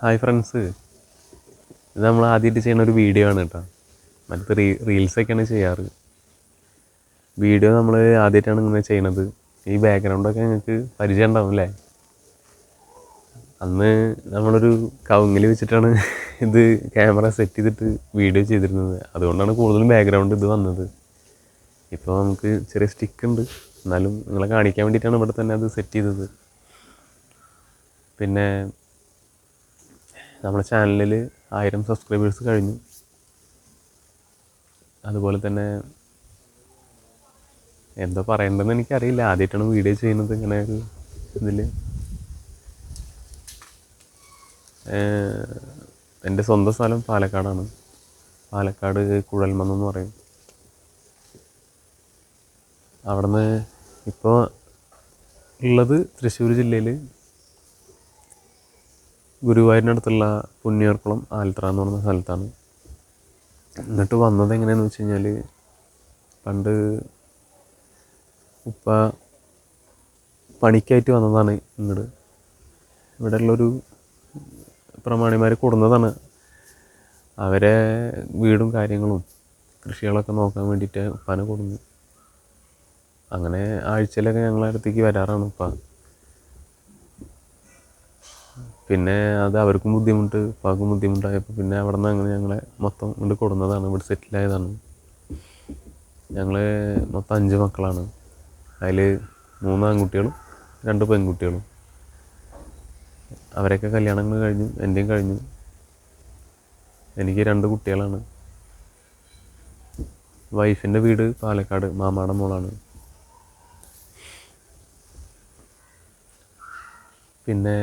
Hi friends ഇത് നമ്മൾ ആദ്യമായിട്ട് ചെയ്യുന്ന ഒരു വീഡിയോ ആണ് കേട്ടോ. മറ്റേ റീ റീൽസൊക്കെയാണ് ചെയ്യാറ്. വീഡിയോ നമ്മൾ ആദ്യമായിട്ടാണ് ഇങ്ങനെ ചെയ്യണത് ഈ ബാക്ക്ഗ്രൗണ്ടൊക്കെ നിങ്ങൾക്ക് പരിചയം ഉണ്ടാവും അല്ലേ? അന്ന് നമ്മളൊരു കവുങ്ങിൽ വെച്ചിട്ടാണ് ഇത് ക്യാമറ സെറ്റ് ചെയ്തിട്ട് വീഡിയോ ചെയ്തിരുന്നത്. അതുകൊണ്ടാണ് കൂടുതലും ബാക്ക്ഗ്രൗണ്ട് ഇത് വന്നത്. ഇപ്പോൾ നമുക്ക് ചെറിയ സ്റ്റിക്ക് ഉണ്ട്. എന്നാലും നിങ്ങളെ കാണിക്കാൻ വേണ്ടിയിട്ടാണ് ഇവിടെ തന്നെ അത് സെറ്റ് ചെയ്തത്. പിന്നെ നമ്മുടെ ചാനലിൽ ആയിരം സബ്സ്ക്രൈബേഴ്സ് കഴിഞ്ഞു. അതുപോലെ തന്നെ എന്താ പറയേണ്ടതെന്ന് എനിക്കറിയില്ല. ആദ്യമായിട്ടാണ് വീഡിയോ ചെയ്യുന്നത് ഇങ്ങനെ ഒരു ഇതിൽ എന്റെ സ്വന്തം സ്ഥലം പാലക്കാടാണ്. പാലക്കാട് കുഴൽമന്ന് എന്ന് പറയും. അവിടുന്ന് ഇപ്പോൾ ഉള്ളത് തൃശ്ശൂർ ജില്ലയിൽ ഗുരുവായൂരിനടുത്തുള്ള പുണ്യർക്കുളം ആൽത്ര എന്ന് പറയുന്ന സ്ഥലത്താണ്. എന്നിട്ട് വന്നത് എങ്ങനെയാണെന്ന് വെച്ച് കഴിഞ്ഞാൽ പണ്ട് ഉപ്പ പണിക്കായിട്ട് വന്നതാണ് ഇങ്ങോട്ട് ഇവിടെ ഉള്ളൊരു പ്രമാണിമാർ കൂടുന്നതാണ്. അവരെ വീടും കാര്യങ്ങളും കൃഷികളൊക്കെ നോക്കാൻ വേണ്ടിയിട്ട് ഉപ്പാനെ കൊടുന്നു. അങ്ങനെ ആഴ്ചയിലൊക്കെ ഞങ്ങളുടെ അടുത്തേക്ക് വരാറാണ് ഉപ്പ. പിന്നെ അത് അവർക്കും ബുദ്ധിമുട്ട് ഉപ്പാക്കും ബുദ്ധിമുട്ടായപ്പോൾ പിന്നെ അവിടെ നിന്ന് അങ്ങനെ ഞങ്ങളെ മൊത്തം കൊണ്ട് കൊടുന്നതാണ് ഇവിടെ സെറ്റിലായതാണ് ഞങ്ങൾ മൊത്തം അഞ്ച് മക്കളാണ്. അതിൽ മൂന്ന് ആൺകുട്ടികളും രണ്ട് പെൺകുട്ടികളും. അവരൊക്കെ കല്യാണങ്ങൾ കഴിഞ്ഞു എന്റെയും കഴിഞ്ഞു. എനിക്ക് രണ്ട് കുട്ടികളാണ്. വൈഫിന്റെ വീട് പാലക്കാട് മാമാടെ മോളാണ്. പിന്നെ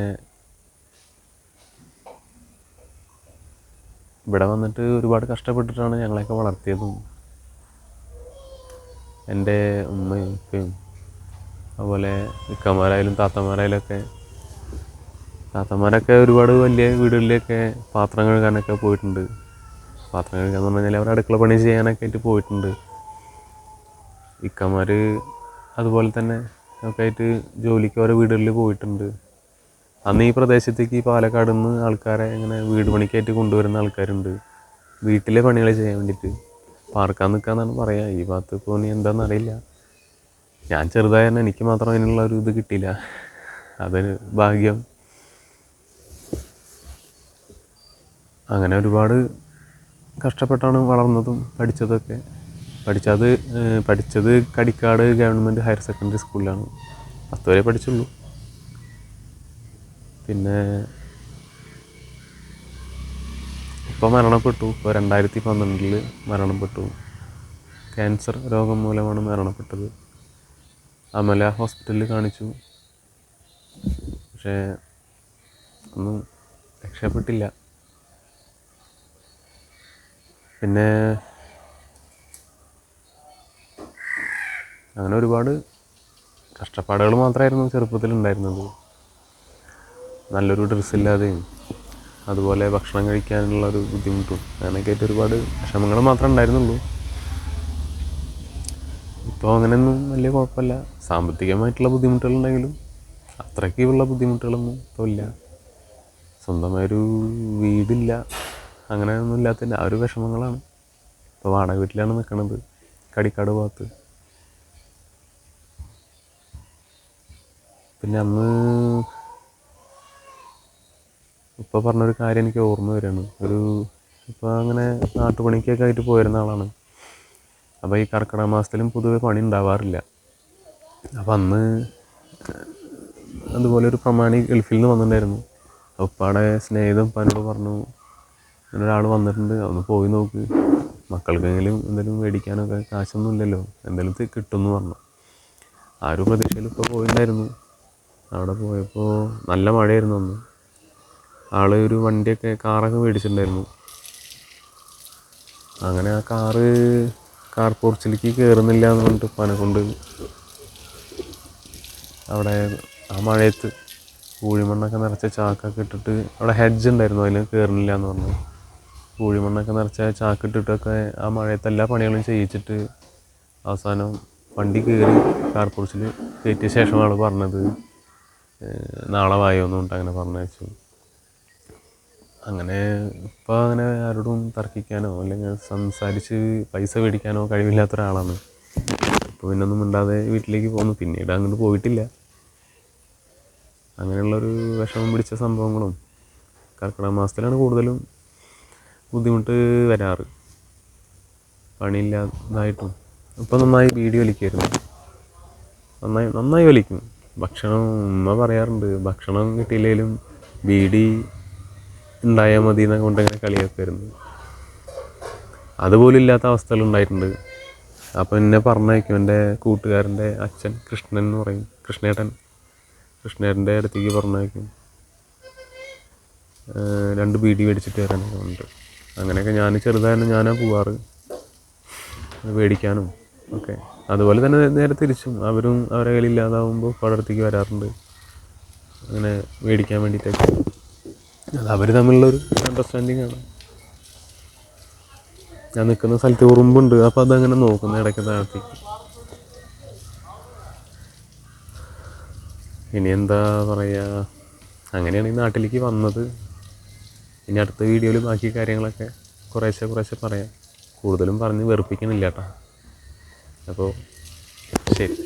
ഇവിടെ വന്നിട്ട് ഒരുപാട് കഷ്ടപ്പെട്ടിട്ടാണ് ഞങ്ങളെയൊക്കെ വളർത്തിയതും. എന്റെ ഉമ്മയും അതുപോലെ ഇക്കമാരായാലും താത്തമാരായാലും ഒക്കെ താത്തമാരൊക്കെ ഒരുപാട് വലിയ വീടുകളിലൊക്കെ പാത്രം കഴുകാനൊക്കെ പോയിട്ടുണ്ട്. പാത്രം കഴുകാൻ എന്ന് പറഞ്ഞാൽ അവർ അടുക്കള പണി ചെയ്യാനൊക്കെ ആയിട്ട് പോയിട്ടുണ്ട്. ഇക്കമാർ അതുപോലെ തന്നെ ഒക്കെ ആയിട്ട് ജോലിക്ക് ഓരോ വീടുകളിൽ പോയിട്ടുണ്ട്. അന്ന് ഈ പ്രദേശത്തേക്ക് പാലക്കാട് നിന്ന് ആൾക്കാരെ ഇങ്ങനെ വീട് പണിക്കായിട്ട് കൊണ്ടുവരുന്ന ആൾക്കാരുണ്ട്. വീട്ടിലെ പണികൾ ചെയ്യാൻ വേണ്ടിയിട്ട് പാർക്കാൻ നിൽക്കാന്നാണ് പറയുക ഈ ഭാഗത്ത് ഇപ്പോൾ ഇനി എന്താണെന്ന് അറിയില്ല. ഞാൻ ചെറുതായ എനിക്ക് മാത്രം അതിനുള്ള ഒരു ഇത് കിട്ടിയില്ല. അതൊരു ഭാഗ്യം. അങ്ങനെ ഒരുപാട് കഷ്ടപ്പെട്ടാണ് വളർന്നതും പഠിച്ചതൊക്കെ. പഠിച്ചത് പഠിച്ചത് കടിക്കാട് ഗവൺമെന്റ് ഹയർ സെക്കൻഡറി സ്കൂളിലാണ്. പത്ത് പഠിച്ചുള്ളൂ. പിന്നെ ഇപ്പോൾ മരണപ്പെട്ടു ഇപ്പോൾ രണ്ടായിരത്തി പന്ത്രണ്ടിൽ മരണപ്പെട്ടു ക്യാൻസർ രോഗം മൂലമാണ് മരണപ്പെട്ടത്. അമല ഹോസ്പിറ്റലിൽ കാണിച്ചു. പക്ഷേ ഒന്നും രക്ഷപ്പെട്ടില്ല. പിന്നെ അങ്ങനെ ഒരുപാട് കഷ്ടപ്പാടുകൾ മാത്രമായിരുന്നു ചെറുപ്പത്തിൽ ഉണ്ടായിരുന്നത് നല്ലൊരു ഡ്രസ്സ് ഡ്രസ്സില്ലാതെയും അതുപോലെ ഭക്ഷണം കഴിക്കാനുള്ള ഒരു ബുദ്ധിമുട്ടും അങ്ങനെയൊക്കെ ഒരുപാട് വിഷമങ്ങൾ മാത്രമേ ഉണ്ടായിരുന്നുള്ളൂ. ഇപ്പോൾ അങ്ങനെയൊന്നും വലിയ കുഴപ്പമില്ല. സാമ്പത്തികമായിട്ടുള്ള ബുദ്ധിമുട്ടുകളുണ്ടെങ്കിലും അത്രയ്ക്കുള്ള ബുദ്ധിമുട്ടുകളൊന്നും ഇപ്പോൾ ഇല്ല. സ്വന്തമായൊരു വീടില്ല. അങ്ങനെയൊന്നും ഇല്ലാത്തതിന്റെ ആ ഒരു വിഷമങ്ങളാണ് ഇപ്പോൾ വാടക വീട്ടിലാണ് നിൽക്കുന്നത് കടിക്കാട് ഭാഗത്ത്. പിന്നെ അന്ന് ഇപ്പോൾ പറഞ്ഞൊരു കാര്യം എനിക്ക് ഓർമ്മ വരികയാണ് ഒരു ഇപ്പോൾ അങ്ങനെ നാട്ടുപണിക്കൊക്കെ ആയിട്ട് പോയിരുന്ന ആളാണ്. അപ്പോൾ ഈ കർക്കിടക മാസത്തിലും പൊതുവെ പണി ഉണ്ടാവാറില്ല. അപ്പം അന്ന് അതുപോലെ ഒരു പ്രമാണി ഗൾഫിൽ നിന്ന് വന്നിട്ടുണ്ടായിരുന്നു. ഉപ്പാടെ സ്നേഹിതം ഉപ്പാനോട് പറഞ്ഞു അങ്ങനെ ഒരാൾ വന്നിട്ടുണ്ട് ഒന്ന് പോയി നോക്ക്. മക്കൾക്കെങ്കിലും എന്തെങ്കിലും മേടിക്കാനൊക്കെ കാശൊന്നും ഇല്ലല്ലോ എന്തെങ്കിലും കിട്ടുമെന്ന് പറഞ്ഞു. ആ ഒരു പ്രതീക്ഷയിൽ ഇപ്പോൾ പോയിട്ടുണ്ടായിരുന്നു. അവിടെ പോയപ്പോൾ നല്ല മഴയായിരുന്നു അന്ന്. ആൾ ഒരു വണ്ടിയൊക്കെ കാറൊക്കെ മേടിച്ചിട്ടുണ്ടായിരുന്നു. അങ്ങനെ ആ കാറ് കാർ പോർച്ചിലേക്ക് കയറുന്നില്ല എന്ന് പറഞ്ഞിട്ട് പനെ കൊണ്ട് അവിടെ ആ മഴയത്ത് പൂഴിമണ്ണൊക്കെ നിറച്ച ചാക്കൊക്കെ ഇട്ടിട്ട് അവിടെ ഹെഡ്ജ് ഉണ്ടായിരുന്നു അതിൽ കയറുന്നില്ല എന്ന് പറഞ്ഞു. പൂഴിമണ്ണൊക്കെ നിറച്ച ചാക്ക് ഇട്ടിട്ടൊക്കെ ആ മഴയത്ത് എല്ലാ പണികളും ചെയ്യിച്ചിട്ട് അവസാനം വണ്ടി കയറി കാർ പോർച്ചിൽ കയറ്റിയ ശേഷമാണ് പറഞ്ഞത് നാളെ വായോ എന്ന് പറഞ്ഞിട്ട് അങ്ങനെ പറഞ്ഞയച്ചു. അങ്ങനെ ഇപ്പോൾ അങ്ങനെ ആരോടും തർക്കിക്കാനോ അല്ലെങ്കിൽ സംസാരിച്ച് പൈസ മേടിക്കാനോ കഴിവില്ലാത്ത ഒരാളാണ് അപ്പോൾ പിന്നെ ഒന്നും മിണ്ടാതെ വീട്ടിലേക്ക് പോന്നു പിന്നീട് അങ്ങോട്ട് പോയിട്ടില്ല. അങ്ങനെയുള്ളൊരു വിഷമം പിടിച്ച സംഭവങ്ങളും കർക്കിടക മാസത്തിലാണ് കൂടുതലും ബുദ്ധിമുട്ട് വരാറ്. പണിയില്ലാതായിട്ടും. ഇപ്പം നന്നായി ബീഡി വലിക്കുമായിരുന്നു നന്നായി നന്നായി വലിക്കും. ഭക്ഷണം ഉമ്മ പറയാറുണ്ട്. ഭക്ഷണം കിട്ടിയില്ലെങ്കിലും ബീഡി ഉണ്ടായാൽ മതി എന്നൊക്കെ കൊണ്ട് ഇങ്ങനെ കളിയാക്കുമായിരുന്നു അതുപോലും ഇല്ലാത്ത അവസ്ഥകൾ ഉണ്ടായിട്ടുണ്ട്. അപ്പം എന്നെ പറഞ്ഞയക്കും എന്റെ കൂട്ടുകാരന്റെ അച്ഛൻ കൃഷ്ണൻ എന്ന് പറയും കൃഷ്ണേട്ടൻ. കൃഷ്ണേട്ടന്റെ അടുത്തേക്ക് പറഞ്ഞയക്കും. രണ്ട് ബീഡി മേടിച്ചിട്ട് വരാനൊക്കെ ഉണ്ട് അങ്ങനെയൊക്കെ ഞാൻ ചെറുതായിരുന്നു ഞാനാ പോവാറ്. മേടിക്കാനും ഒക്കെ. അതുപോലെ തന്നെ നേരെ തിരിച്ചും. അവരും അവരെ കയ്യിലില്ലാതാവുമ്പോൾ പടർത്തേക്ക് വരാറുണ്ട്. അങ്ങനെ മേടിക്കാൻ വേണ്ടിയിട്ടൊക്കെ. അത് അവർ തമ്മിലുള്ളൊരു അണ്ടർസ്റ്റാൻഡിങ് ആണ്. ഞാൻ നിൽക്കുന്ന സ്ഥലത്ത് ഉറുമ്പുണ്ട് അപ്പോൾ അതങ്ങനെ നോക്കുന്ന ഇടയ്ക്ക് താഴത്തേക്ക് ഇനി എന്താ പറയുക അങ്ങനെയാണ് ഈ നാട്ടിലേക്ക് വന്നത്. ഇനി അടുത്ത വീഡിയോയിൽ ബാക്കി കാര്യങ്ങളൊക്കെ കുറേശ്ശെ കുറേശ്ശെ പറയാം. കൂടുതലും പറഞ്ഞ് വെറുപ്പിക്കണില്ല കേട്ടോ. അപ്പോൾ ശരി.